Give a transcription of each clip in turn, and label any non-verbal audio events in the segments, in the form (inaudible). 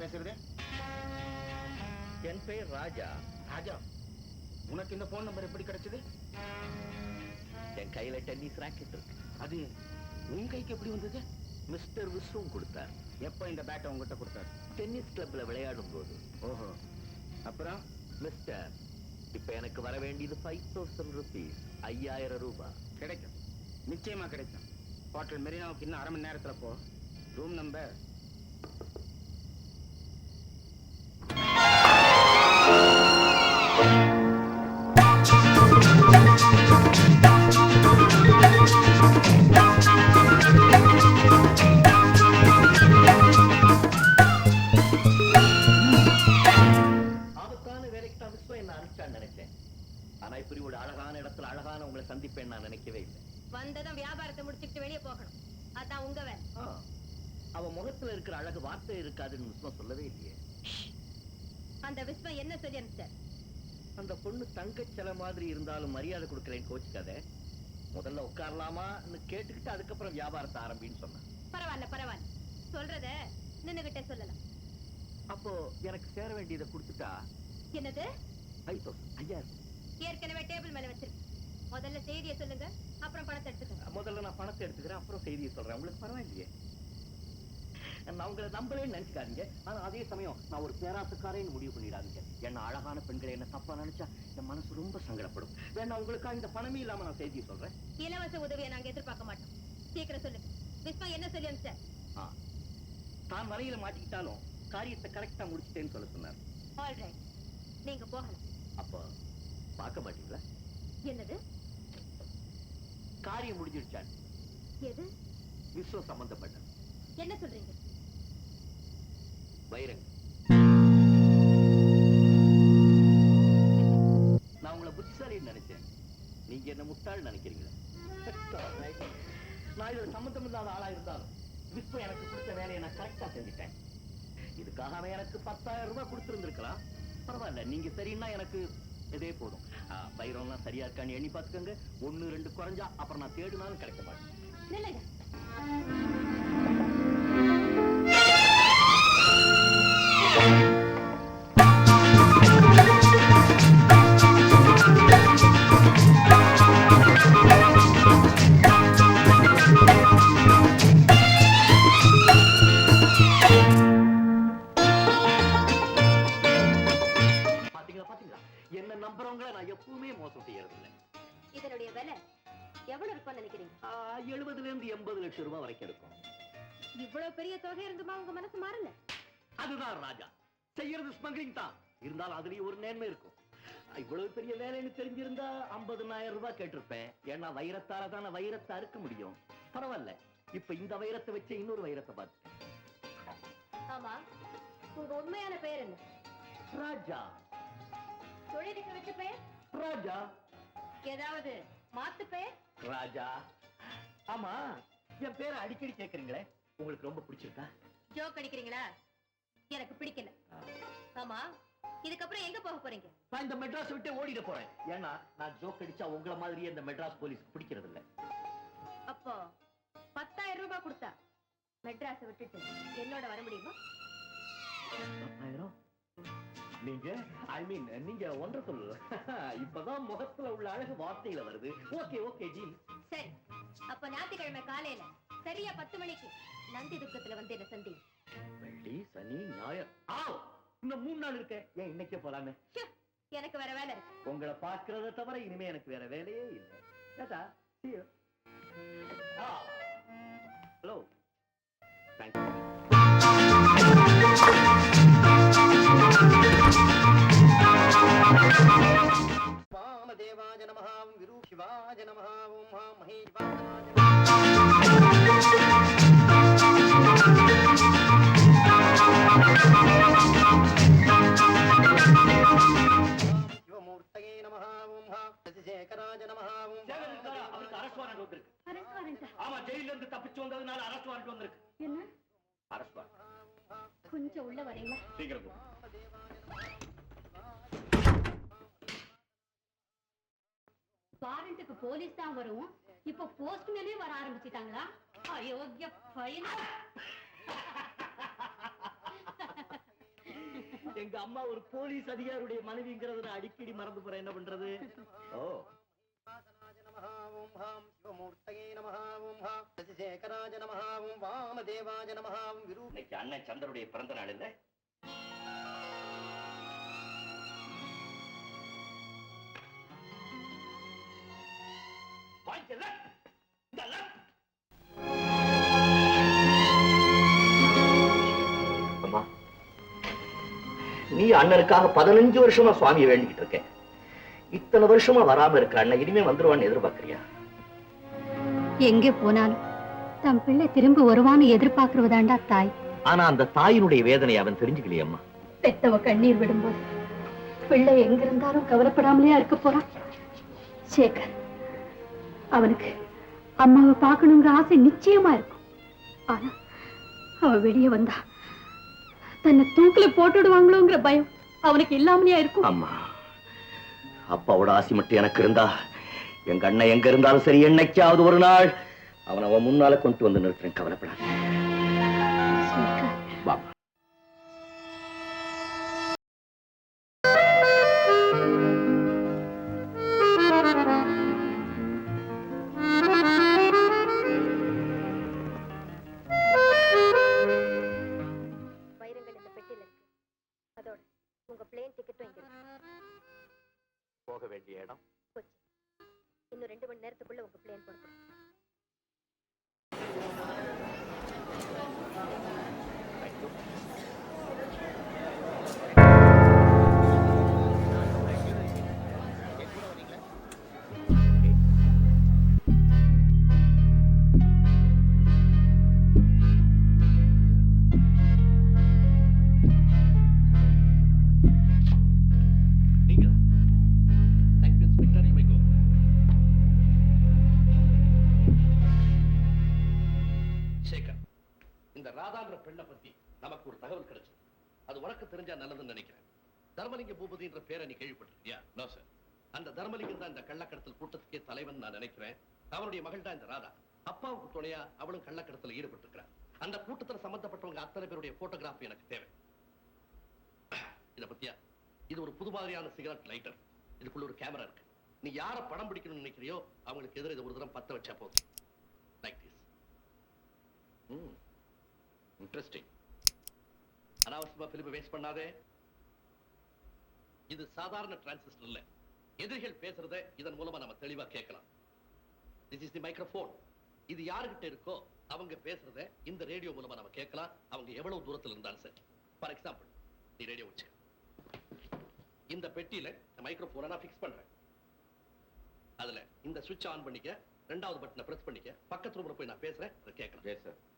பேசுறது? என் பெயர் ராஜா. ராஜா? உனக்கு இந்த போன் நம்பர் எப்படி கிடைச்சது? என் கையில டென்னிஸ் ராக்கெட் இருக்கு. அது உன் கைக்கு எப்படி வந்தது? மிஸ்டர் விஸ்வம் கொடுத்தார். எப்போ இந்த பேட்டை உங்ககிட்ட கொடுத்தார்? டென்னிஸ் கிளப்ல விளையாடும் போது. ஓஹோ. அப்புறம்? மிஸ்டர் இப்ப எனக்கு வர வேண்டியது ஃபைவ் தௌசண்ட் ருபீஸ் ஐயாயிரம் ரூபாய் கிடைக்கும். நிச்சயமா கிடைக்கும். ஹோட்டல் மெரினாவுக்கு இன்னும் அரை மணி நேரத்தில் போ. ரூம் நம்பர் ஆனா இப்படி ஒரு அழகான இடத்துல அழகான உங்களை சந்திப்பேன் நான் நினைக்கவே இல்லை வந்ததும் வியாபாரத்தை முடிச்சுக்கிட்டு வெளியே போகணும் அதான் உங்க வேலை அவ முகத்துல இருக்கிற அழகு வார்த்தை இருக்காதுன்னு விஸ்வம் சொல்லவே இல்லையே அந்த விஸ்வம் என்ன சொல்லி அனுப்பிச்சார் அந்த பொண்ணு தங்கச்சல மாதிரி இருந்தாலும் மரியாதை கொடுக்கறேன் கோச்சுக்காத முதல்ல உட்காரலாமான்னு கேட்டுக்கிட்டு அதுக்கப்புறம் வியாபாரத்தை ஆரம்பின்னு சொன்னான் பரவாயில்ல பரவாயில்ல சொல்றத நின்னுகிட்டே சொல்லலாம் அப்போ எனக்கு சேர வேண்டியதை கொடுத்துட்டா என்னது ஐயாயிரம் ஏற்கனவே டேபிள் மேல வச்சிருக்கு முதல்ல செய்தியை சொல்லுங்க அப்புறம் பணத்தை எடுத்துக்கங்க. முதல்ல நான் பணத்தை எடுத்துக்கிறேன் அப்புறம் செய்தியை சொல்றேன். உங்களுக்கு பரவாயில்லையே? நான் உங்களை நம்பலன்னு நினைச்சுக்காதீங்க. ஆனா அதே சமயம் நான் ஒரு பேராசக்காரன்னு முடிவு பண்ணிடாதீங்க. என்ன அழகான பெண்களை என்ன தப்பா நினைச்சா என் மனசு ரொம்ப சங்கடப்படும். வேணா உங்களுக்காக இந்த பணமே இல்லாம நான் செய்தியை சொல்றேன்? இலவச உதவியை நாங்க எதிர்பார்க்க மாட்டோம். சீக்கிரம் சொல்லுங்க. விஸ்வம் என்ன சொல்லி ஆ. தான் வலையில மாட்டிக்கிட்டாலும் காரியத்தை கரெக்டா முடிச்சிட்டேன்னு சொல்ல சொன்னார். நீங்க போகலாம். அப்போ? பார்க்க மாட்டீங்களா? என்னது? காரியம் முடிஞ்சிடுச்சான் எது? விஸ்வம் சம்பந்தப்பட்ட என்ன சொல்றீங்க? வைரங்க நான் உங்களை புத்திசாலின்னு நினைச்சேன். நீங்க என்ன முட்டாள் நினைக்கிறீங்களா? நான் இதுல சம்பந்தம் இல்லாத ஆளா இருந்தாலும் விஸ்வம் எனக்கு கொடுத்த வேலையை நான் கரெக்டா செஞ்சுட்டேன். இதுக்காக எனக்கு பத்தாயிரம் ரூபாய் கொடுத்துருந்துருக்கலாம். பரவாயில்ல நீங்க சரின்னா எனக்கு இதே போதும். வைரம்லாம் சரியா இருக்கான்னு எண்ணி பார்த்துக்கோங்க. ஒண்ணு ரெண்டு குறைஞ்சா அப்புறம் நான் தேடினாலும் கிடைக்க மாட்டேன். எண்பது லட்சம் ரூபாய் வரைக்கும் இருக்கும் இவ்வளவு பெரிய தொகை இருந்துமா? உங்க மனசு மாறல. அதுதான் ராஜா. செய்யறது ஸ்மக்லிங் தான். இருந்தாலும் அதுலயும் ஒரு நேர்மை இருக்கும். இவ்வளவு பெரிய வேலைன்னு தெரிஞ்சிருந்தா ஐம்பதுனாயிரம் ரூபாய் கேட்டிருப்பேன். ஏன்னா வைரத்தால தானே வைரத்தை அறுக்க முடியும். பரவாயில்ல. இப்ப இந்த வைரத்தை வச்சு இன்னொரு வைரத்தை பார்த்து ஆமா. உங்க உண்மையான பெயர் என்ன? ராஜா. தொழிலுக்கு வச்ச பெயர் ராஜா. ஏதாவது மாத்து பெயர் ராஜா. ஆமா என் பேரை அடிக்கடி கேக்குறீங்களே உங்களுக்கு ரொம்ப பிடிச்சிருக்கா? ஜோக் அடிக்கிறீங்களா? எனக்கு பிடிக்கல. ஆமா இதுக்கப்புறம் எங்க போக போறீங்க? நான் இந்த மெட்ராஸ் விட்டு ஓடிட போறேன். ஏன்னா நான் ஜோக் அடிச்சா உங்கள மாதிரியே இந்த மெட்ராஸ் போலீஸ் பிடிக்கிறது இல்ல அப்போ பத்தாயிரம் ரூபாய் கொடுத்தா மெட்ராஸை விட்டுட்டு என்னோட வர முடியுமா? பத்தாயிரம்? நீங்க ஐ மீன் நீங்க ஒன்றரை (laughs) இப்பதான் முகத்துல உள்ள அழகு வார்த்தையில வருது. Okay okay ji. சரி. அப்ப ஞாயிற்றுக்கிழமை காலையில சரியா பத்து மணிக்கு நந்தி துக்கத்துல வந்து என்ன சந்தி? வெள்ளி சனி ஞாயிறு. இன்னும் மூணு நாள் இருக்க. ஏன் இன்னைக்கே ச்சே, எனக்கு வேற வேலை இருக்கு. உங்களை பார்க்கறத தவிர இனிமே எனக்கு வேற வேலையே இல்லை. ஹலோ தேங்க்யூ வாரண்ட்டுக்கு போலீஸ் தான் வரும். இப்ப போஸ்ட்மேனே வர ஆரம்பிச்சிட்டாங்களா? அயோக்கிய பையனா. எங்க அம்மா ஒரு போலீஸ் அதிகாரியுடைய மனைவிங்கிறத அடிக்கடி மறந்து போறேன். என்ன பண்றது? ஓ. ஓம் ஹாம் சிவமூர்த்தகே நமஹ ஓம் ஹாம் சசிசேகராஜ நமஹ ஓம் வாமதேவாஜ நமஹ ஓம் விரு அண்ணன் சந்திரனுடைய பிறந்த நாள் இல்ல? நீ அண்ணனுக்காக பதினஞ்சு வருஷமா சுவாமியை வேண்டிக்கிட்டு இருக்க இத்தனை வருஷமா வராம இருக்க அண்ணன் இனிமே வந்துருவான்னு எதிர்பார்க்கறியா? எங்கே போனாலும் தம் பிள்ளை திரும்ப வருவான்னு எதிர்பார்க்கிறதாண்டா தாய். ஆனா அந்த தாயினுடைய வேதனை அவன் தெரிஞ்சுக்கலையே அம்மா. பெத்தவ கண்ணீர் விடும்போது பிள்ளை எங்க இருந்தாலும் கவலைப்படாமலே இருக்க போறான். சேகர் அவனுக்கு அம்மாவை பார்க்கணுங்கிற ஆசை நிச்சயமா இருக்கும். ஆனா அவ வெளியே வந்தா தன்னை தூக்கில போட்டுடுவாங்களோங்கிற பயம் அவனுக்கு இல்லாமலையா இருக்கும்? அம்மா அப்பாவோட ஆசி மட்டும் எனக்கு இருந்தா எங்க அண்ணன் எங்க இருந்தாலும் சரி என்னைக்காவது ஒரு நாள் அவன் அவன் முன்னால கொண்டு வந்து நிறுத்துறேன் கவலைப்படாத. ரெண்டு மணி நேரத்துக்குள்ள உங்க பிளேன் பொறுத்து தெரிஞ்சா நல்லதுன்னு நினைக்கிறேன். தர்மலிங்க பூபதின்ற பேரை நீ கேள்விப்பட்டிருக்கியா? நோ சார் அந்த தர்மலிங்கம் தான் இந்த கள்ளக்கடத்தல் கூட்டத்துக்கே தலைவன் நான் நினைக்கிறேன். அவனுடைய மகள் தான் இந்த ராதா. அப்பாவுக்கு துணையா அவளும் கள்ளக்கடத்தல ஈடுபட்டிருக்கிறான் அந்த கூட்டத்துல சம்பந்தப்பட்டவங்க அத்தனை பேருடைய போட்டோகிராஃபி எனக்கு தேவை. இத பத்தியா? இது ஒரு புது மாதிரியான சிகரெட் லைட்டர். இதுக்குள்ள ஒரு கேமரா இருக்கு. நீ யார படம் பிடிக்கணும்னு நினைக்கிறியோ அவங்களுக்கு எதிர இதை ஒரு தரம் பத்த வச்சா போதும். லைக் திஸ் இன்ட்ரெஸ்டிங் அனாவசியமா பிலிப்பு வேஸ்ட் பண்ணாதே. இது சாதாரண டிரான்சிஸ்டர் இல்ல. எதிரிகள் பேசுறத இதன் மூலமா நம்ம தெளிவா கேட்கலாம். திஸ் இஸ் தி மைக்ரோஃபோன் இது யாருகிட்ட இருக்கோ அவங்க பேசுறத இந்த ரேடியோ மூலமா நம்ம கேட்கலாம். அவங்க எவ்வளவு தூரத்துல இருந்தாலும் சரி. ஃபார் எக்ஸாம்பிள் நீ ரேடியோ வச்சு இந்த பெட்டியில மைக்ரோஃபோனை நான் ஃபிக்ஸ் பண்றேன். அதுல இந்த சுவிட்ச் ஆன் பண்ணிக்க ரெண்டாவது பட்டனை பிரஸ் பண்ணிக்க பக்கத்து ரூம்ல போய் நான் பேசுறேன் அதை கேட்கலாம்.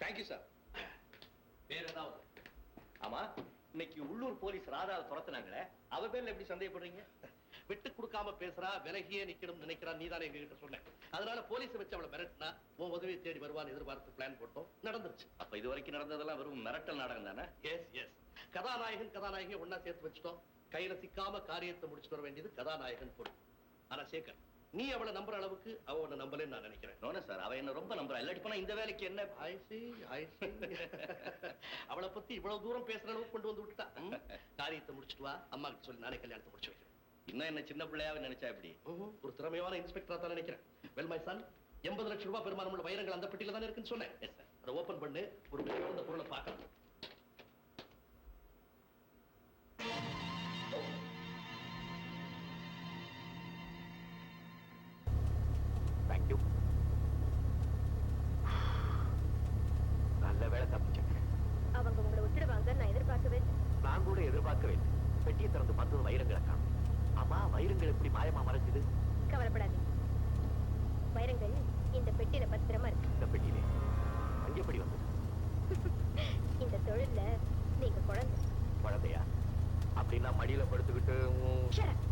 தேங்க்யூ சார் வேற ஏதாவது? ஆமா இன்னைக்கு உள்ளூர் போலீஸ் ராதாவை துரத்துனாங்களே அவ பேர்ல எப்படி சந்தேகப்படுறீங்க? விட்டு கொடுக்காம பேசுறா விலகியே நிக்கணும் நினைக்கிறா நீ தானே எங்க கிட்ட சொன்ன. அதனால போலீஸ் வச்சு அவளை மிரட்டினா உன் உதவியை தேடி வருவான்னு எதிர்பார்த்து பிளான் போட்டோம். நடந்துருச்சு. அப்ப இது வரைக்கும் நடந்ததெல்லாம் வெறும் மிரட்டல் நாடகம் தானே? எஸ் எஸ் கதாநாயகன் கதாநாயகி ஒண்ணா சேர்த்து வச்சுட்டோம். கையில சிக்காம காரியத்தை முடிச்சுட்டு வர வேண்டியது கதாநாயகன் பொறுப்பு. ஆனா சேகர் நீ அவளை நம்புற அளவுக்கு அவ உன்னை நம்பலன்னு நான் நினைக்கிறேன். நோன சார் அவ என்ன ரொம்ப நம்புறா. இல்லாட்டி போனா இந்த வேலைக்கு என்ன? ஐ see அவளை பத்தி இவ்வளவு தூரம் பேசுற அளவுக்கு கொண்டு வந்து விட்டுட்டா? காரியத்தை முடிச்சிட்டு வா. அம்மா கிட்ட சொல்லி நானே கல்யாணத்தை முடிச்சு வைக்கிறேன். இன்னும் என்ன சின்ன பிள்ளையாவே நினைச்சா எப்படி? ஒரு திறமையான இன்ஸ்பெக்டரா தான் நினைக்கிறேன். வெல் மை சன் எண்பது லட்சம் ரூபாய் பெருமானமுள்ள வைரங்கள் அந்த பெட்டியில தானே இருக்குன்னு சொன்னேன். அதை ஓபன் பண்ணு ஒரு விலையுள்ள பொருளை பார்க்கலாம். அடியில் படுத்து படுத்துக்கிட்டு உம், Shut up.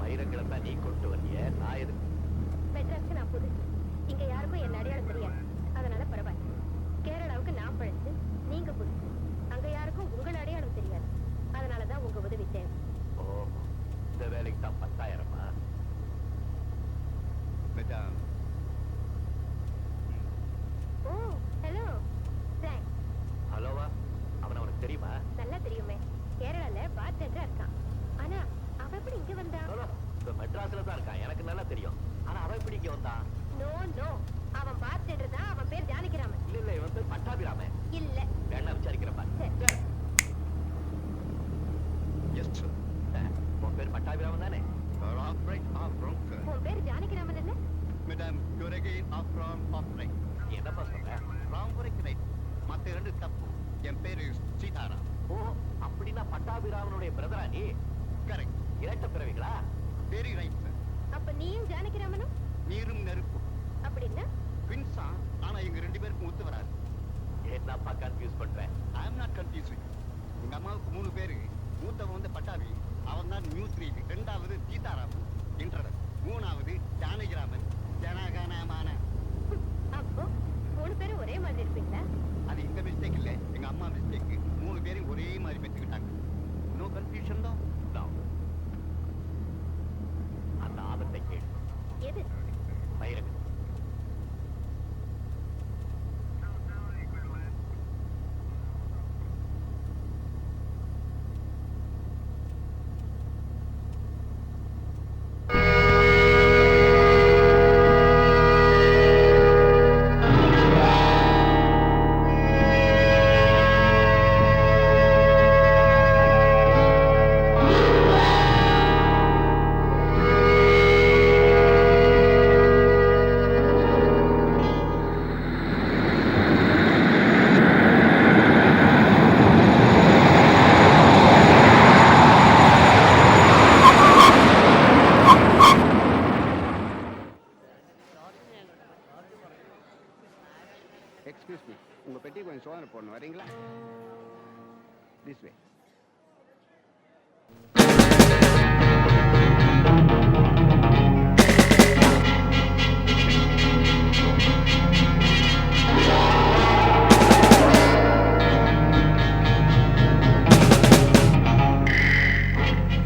வைரங்களை தான் நீ கொண்டு வந்திய நான் எதுக்கு மெட்ராஸ்க்கு நான் புதுசு இங்க யாருக்கும் என் அடையாளம் தெரியாது அதனால பரவாயில்ல கேரளாவுக்கு நான் பழசு நீங்க புதுசு அங்க யாருக்கும் உங்கள் அடையாளம் தெரியாது அதனாலதான் உங்க உதவி தேவை ஓ இந்த வேலைக்கு தான் பத்தாயிரமா Madame, ஓ ஹலோ தேங்க்ஸ் ஹலோவா அவன் உனக்கு தெரியுமா நல்லா தெரியுமே கேரளால பார்டெண்டரா இருக்கான் ஆனா அவன் எப்படி இங்க வந்தான் ஹலோ இந்த மெட்ராஸ்ல தான் இருக்கான் எனக்கு நல்லா தெரியும் ஆனா அவன் எப்படி இங்க வந்தான் நோ நோ அவன் பார்டெண்டர் தான் அவன் பேர் ஜானகிராமன் இல்ல இல்ல இவன் பேர் பட்டாபிராமன் இல்ல வேணா விசாரிக்கிறப்பா சரி. yes, sir. உன் பேர் பட்டாபிராமன் தானே Our outbreak are wrong, sir. உன் பேர் ஜானகிராமன் இல்ல Madame, you're again off wrong, off right. நீ என்னப்பா சொல்ற Wrong correct right. மத்த ரெண்டு தப்பு. என் பேரு சீதாராம். ஓ அப்படின்னா பட்டாபிராமனுடைய பிரதரா நீ? கரெக்ட். இரட்ட பிறவிகளா? வெரி ரைட் சார் அப்ப நீயும் ஜானகிராமனும்? நீரும் நெருப்பும். அப்படின்னா ட்வின்ஸா ஆனா எங்க ரெண்டு பேருக்கும் ஒத்து வராது. என்னப்பா கன்ஃபியூஸ் பண்றேன் ஐ எம் நாட் கன்ஃபியூஸ் எங்க அம்மாவுக்கு மூணு பேரு. மூத்தவன் வந்து பட்டாபி அவன் தான் நியூ த்ரீ ரெண்டாவது சீதாராம் இன்டர் மூணாவது ஜானகிராமன். ஜனகனமான. அப்போ? மூணு பேரும் ஒரே மாதிரி இருப்பீங்களா? அது இந்த மிஸ்டேக் இல்ல. எங்க அம்மா மிஸ்டேக் மூணு பேரும் ஒரே மாதிரி பெற்றுக்கிட்டாங்க நோ கன்ஃபியூஷன் தான்.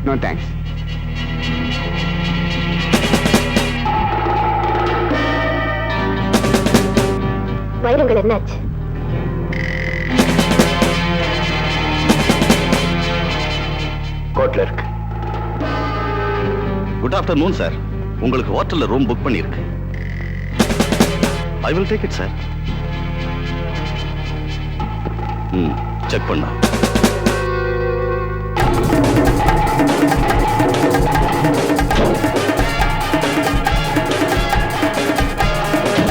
நோ தேங்க்ஸ் வைரங்கள் என்னாச்சு? கோட்ல இருக்கு குட் ஆஃப்டர்நூன் சார் உங்களுக்கு ஹோட்டல்ல ரூம் புக் பண்ணியிருக்கு. I will take it sir ம் செக் பண்ணா